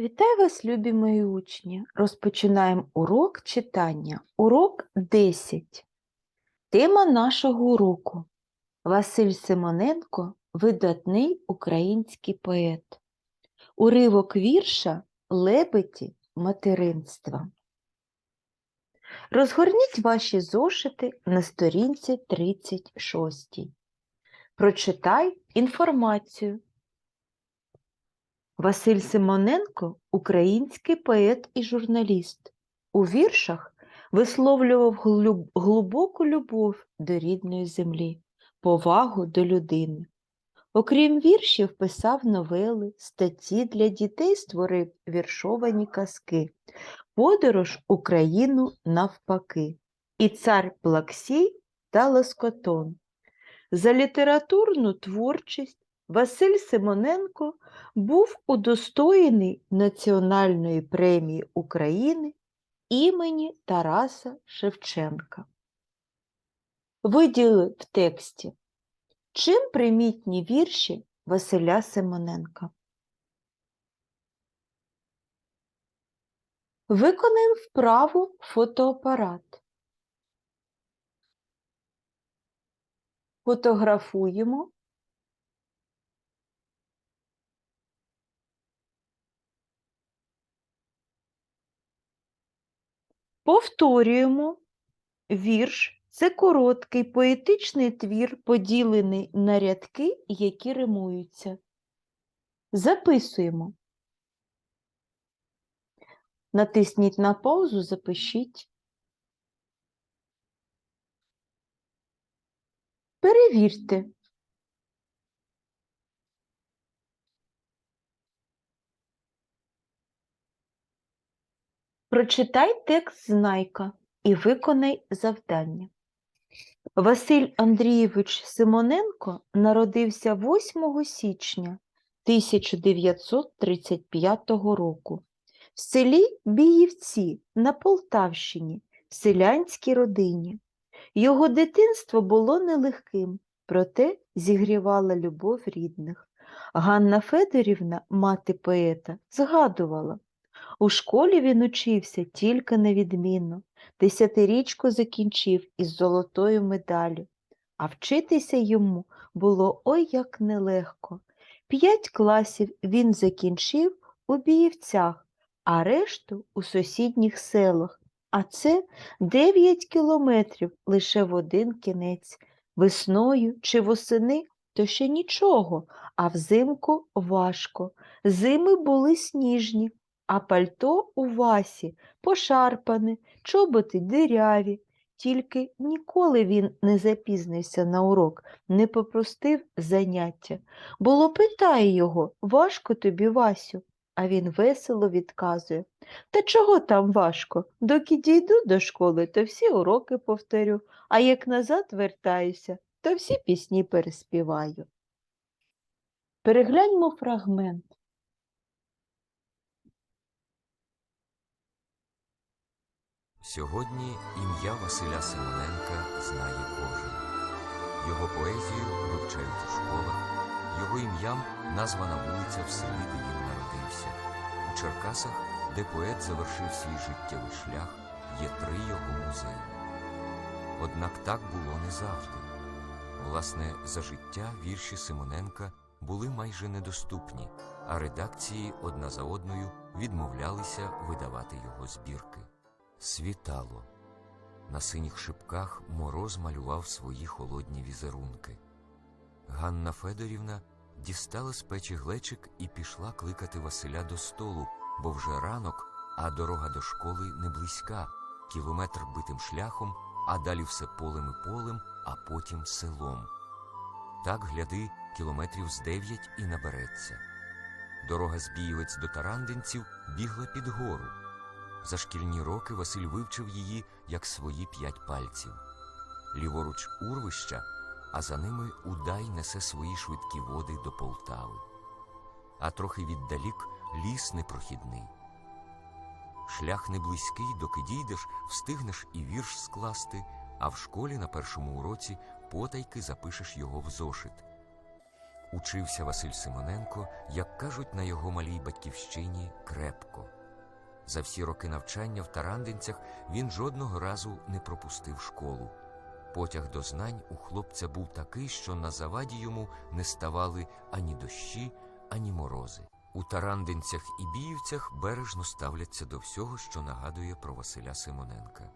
Вітаю вас, любі мої учні! Розпочинаємо урок читання. Урок 10. Тема нашого уроку Василь Симоненко видатний український поет. Уривок вірша Лебеді материнства. Розгорніть ваші зошити на сторінці 36. Прочитай інформацію. Василь Симоненко український поет і журналіст. У віршах висловлював глибоку любов до рідної землі, повагу до людини. Окрім віршів, писав новели, статті для дітей створив віршовані казки, подорож Україну навпаки, і цар Плаксій та Лоскотон. За літературну творчість Василь Симоненко був удостоєний Національної премії України імені Тараса Шевченка. Виділи в тексті, чим примітні вірші Василя Симоненка. Виконаємо вправу фотоапарат. Фотографуємо Повторюємо вірш. Це короткий поетичний твір, поділений на рядки, які римуються. Записуємо. Натисніть на паузу, запишіть. Перевірте. Прочитай текст знайка і виконай завдання. Василь Андрійович Симоненко народився 8 січня 1935 року в селі Біївці на Полтавщині, в селянській родині. Його дитинство було нелегким, проте зігрівала любов рідних. Ганна Федорівна, мати поета, згадувала, у школі він учився тільки невідмінно, десятирічку закінчив із золотою медаллю, а вчитися йому було ой як нелегко. П'ять класів він закінчив у Біївцях, а решту у сусідніх селах. А це 9 кілометрів лише в один кінець. Весною чи восени то ще нічого, а взимку важко. Зими були сніжні, а пальто у Васі пошарпане, чоботи диряві. Тільки ніколи він не запізнився на урок, не попростив заняття. Було питає його, важко тобі, Васю, а він весело відказує. Та чого там важко? Доки дійду до школи, то всі уроки повторю, а як назад вертаюся, то всі пісні переспіваю. Перегляньмо фрагмент. Сьогодні ім'я Василя Симоненка знає кожен. Його поезію вивчають у школах, його ім'ям названа вулиця в селі, де він народився. У Черкасах, де поет завершив свій життєвий шлях, є три його музеї. Однак так було не завжди. Власне, за життя вірші Симоненка були майже недоступні, а редакції одна за одною відмовлялися видавати його збірки. Світало. На синіх шипках мороз малював свої холодні візерунки. Ганна Федорівна дістала з печі глечик і пішла кликати Василя до столу, бо вже ранок, а дорога до школи не близька, кілометр битим шляхом, а далі все полем і полем, а потім селом. Так, гляди, кілометрів з дев'ять і набереться. Дорога з Бієвець до Тарандинців бігла під гору. За шкільні роки Василь вивчив її як свої п'ять пальців. Ліворуч урвища, а за ними Удай несе свої швидкі води до Полтави. А трохи віддалік ліс непрохідний. Шлях не близький, доки дійдеш, встигнеш і вірш скласти, а в школі на першому уроці потайки запишеш його в зошит. Учився Василь Симоненко, як кажуть на його малій батьківщині, крепко. За всі роки навчання в Тарандинцях він жодного разу не пропустив школу. Потяг до знань у хлопця був такий, що на заваді йому не ставали ані дощі, ані морози. У Тарандинцях і Біївцях бережно ставляться до всього, що нагадує про Василя Симоненка.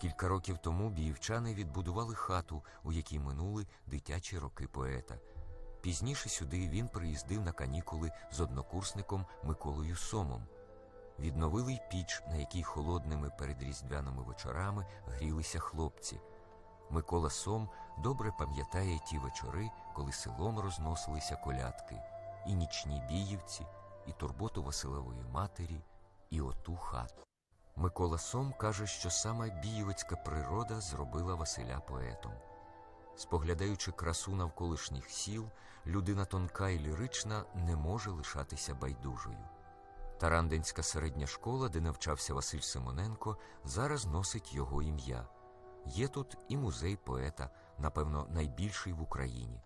Кілька років тому біївчани відбудували хату, у якій минули дитячі роки поета. Пізніше сюди він приїздив на канікули з однокурсником Миколою Сомом. Відновили й піч, на якій холодними передріздвяними вечорами грілися хлопці. Микола Сом добре пам'ятає ті вечори, коли селом розносилися колядки, і нічні біївці, і турботу Василевої матері, і оту хату. Микола Сом каже, що саме бієвицька природа зробила Василя поетом. Споглядаючи красу навколишніх сіл, людина тонка і лірична не може лишатися байдужою. Тарандинська середня школа, де навчався Василь Симоненко, зараз носить його ім'я. Є тут і музей поета, напевно, найбільший в Україні.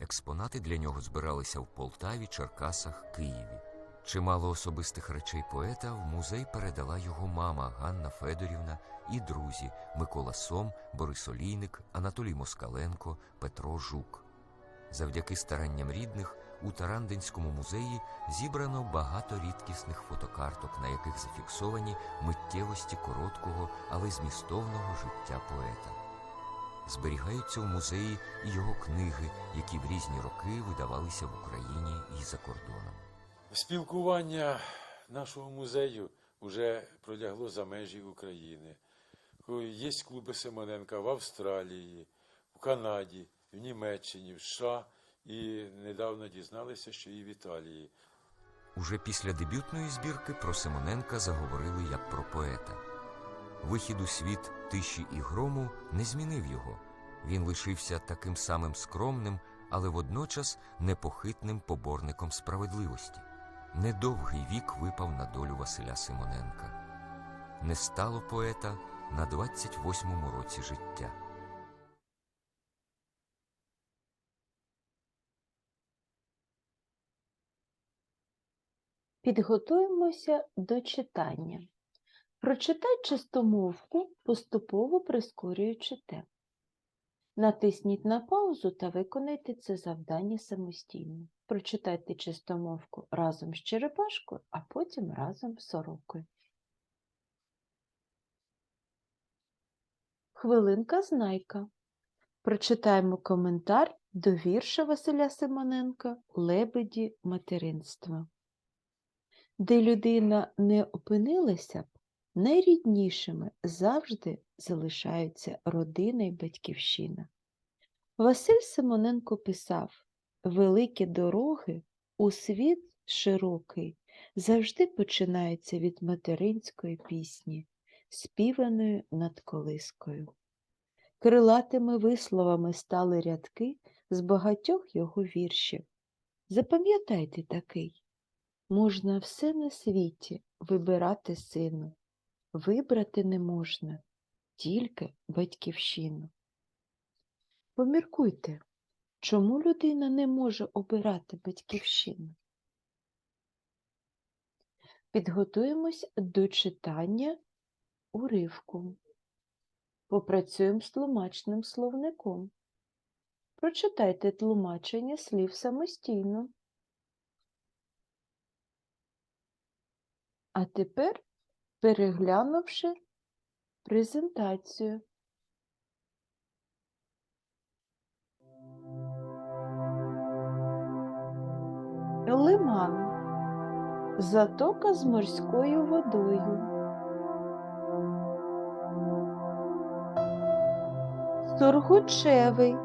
Експонати для нього збиралися в Полтаві, Черкасах, Києві. Чимало особистих речей поета в музей передала його мама Ганна Федорівна і друзі Микола Сом, Борис Олійник, Анатолій Москаленко, Петро Жук. Завдяки старанням рідних у Тарандинському музеї зібрано багато рідкісних фотокарток, на яких зафіксовані миттєвості короткого, але змістовного життя поета. Зберігаються у музеї і його книги, які в різні роки видавалися в Україні і за кордоном. Спілкування нашого музею вже пролягло за межі України. Є клуби Симоненка в Австралії, в Канаді, в Німеччині, в США і недавно дізналися, що і в Італії. Уже після дебютної збірки про Симоненка заговорили як про поета. Вихід у світ тиші і грому не змінив його. Він лишився таким самим скромним, але водночас непохитним поборником справедливості. Недовгий вік випав на долю Василя Симоненка. Не стало поета на 28-му році життя. Підготуємося до читання. Прочитай чистомовку, поступово прискорюючи темп. Натисніть на паузу та виконайте це завдання самостійно. Прочитайте чистомовку разом з черепашкою, а потім разом з сорокою. Хвилинка знайка. Прочитаємо коментар до вірша Василя Симоненка Лебеді материнства. Де людина не опинилася б, найріднішими завжди залишаються родина й батьківщина. Василь Симоненко писав Великі дороги у світ широкий завжди починаються від материнської пісні, співаної над колискою. Крилатими висловами стали рядки з багатьох його віршів. Запам'ятайте такий. Можна все на світі вибирати сину, вибрати не можна тільки батьківщину. Поміркуйте, чому людина не може обирати батьківщину? Підготуємось до читання уривку. Попрацюємо з тлумачним словником. Прочитайте тлумачення слів самостійно. А тепер, переглянувши презентацію. Лиман. Затока з морською водою. Сургучевий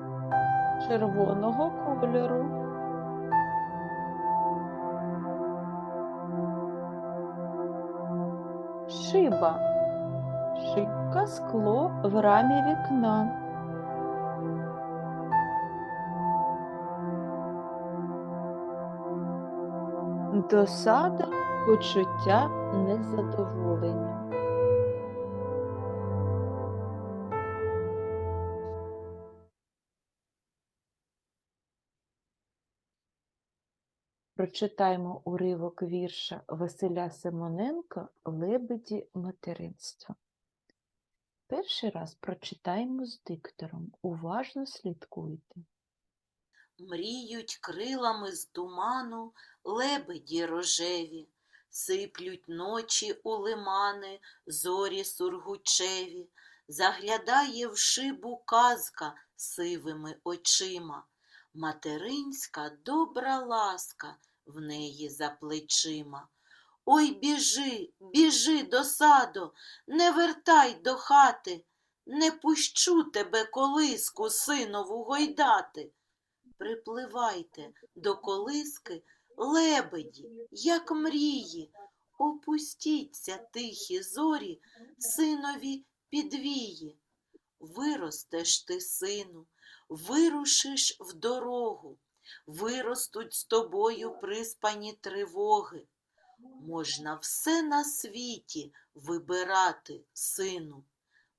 червоного кольору. Шиба. Шибка скло в рамі вікна. Досада, почуття незадоволення. Прочитаємо уривок вірша Василя Симоненка Лебеді материнства. Перший раз прочитаємо з диктором. Уважно слідкуйте. Мріють крилами з туману лебеді рожеві, сиплють ночі у лимани зорі сургучеві, заглядає в шибу казка сивими очима, материнська добра ласка в неї за плечима. Ой, біжи, біжи до саду, не вертай до хати, не пущу тебе колиску синову гойдати. Припливайте до колиски лебеді, як мрії, опустіться тихі зорі, синові підвії. Виростеш ти, сину, вирушиш в дорогу, виростуть з тобою приспані тривоги. Можна все на світі вибирати, сину,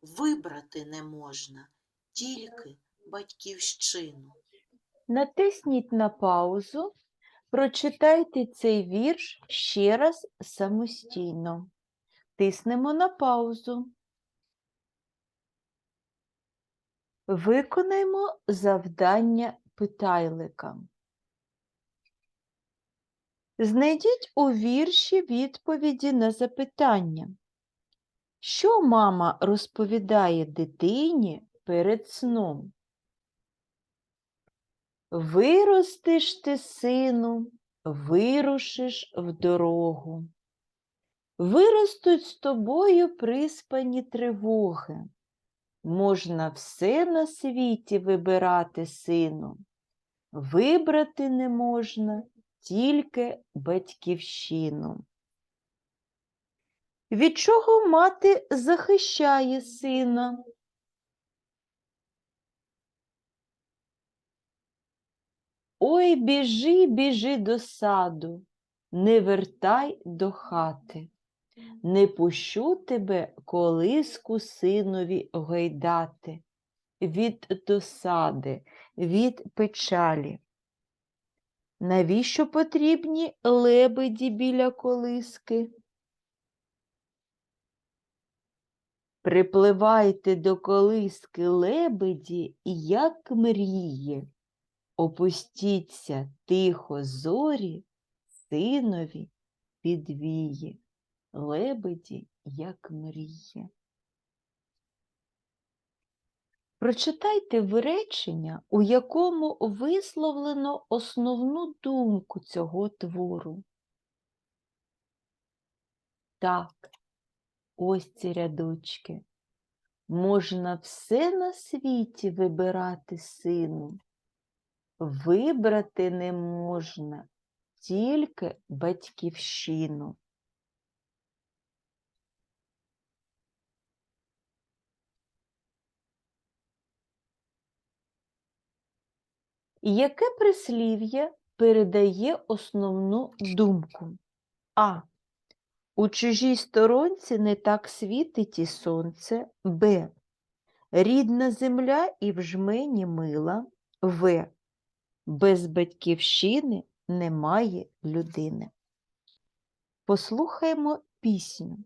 вибрати не можна, тільки батьківщину. Натисніть на паузу, прочитайте цей вірш ще раз самостійно. Тиснемо на паузу. Виконаймо завдання питайлика. Знайдіть у вірші відповіді на запитання. Що мама розповідає дитині перед сном? Виростеш ти, сину, вирушиш в дорогу. Виростуть з тобою приспані тривоги. Можна все на світі вибирати, сину. Вибрати не можна тільки батьківщину. Від чого мати захищає сина? Ой, біжи, біжи до саду, не вертай до хати, не пущу тебе колиску синові гойдати, від досади, від печалі. Навіщо потрібні лебеді біля колиски? Припливайте до колиски лебеді, як мрії. Опустіться тихо зорі, синові підвії, лебеді, як мріє. Прочитайте виречення, у якому висловлено основну думку цього твору. Так, ось ці рядочки. Можна все на світі вибирати сину. Вибрати не можна тільки батьківщину. Яке прислів'я передає основну думку? А. У чужій сторонці не так світить і сонце. Б. Рідна земля і в жмені мила. В. Без батьківщини немає людини. Послухаймо пісню.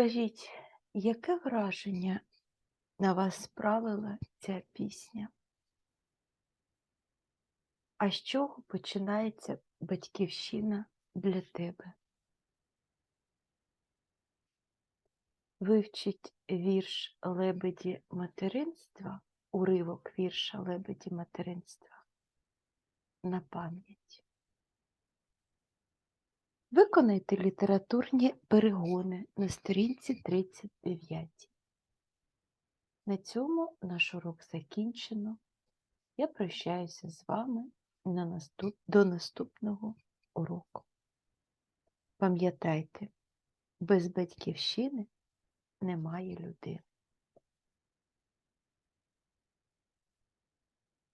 Скажіть, яке враження на вас справила ця пісня? А з чого починається батьківщина для тебе? Вивчіть вірш лебеді материнства, уривок вірша лебеді материнства на пам'ять. Виконайте літературні перегони на сторінці 39. На цьому наш урок закінчено. Я прощаюся з вами на наступ... до наступного уроку. Пам'ятайте, без батьківщини немає людини.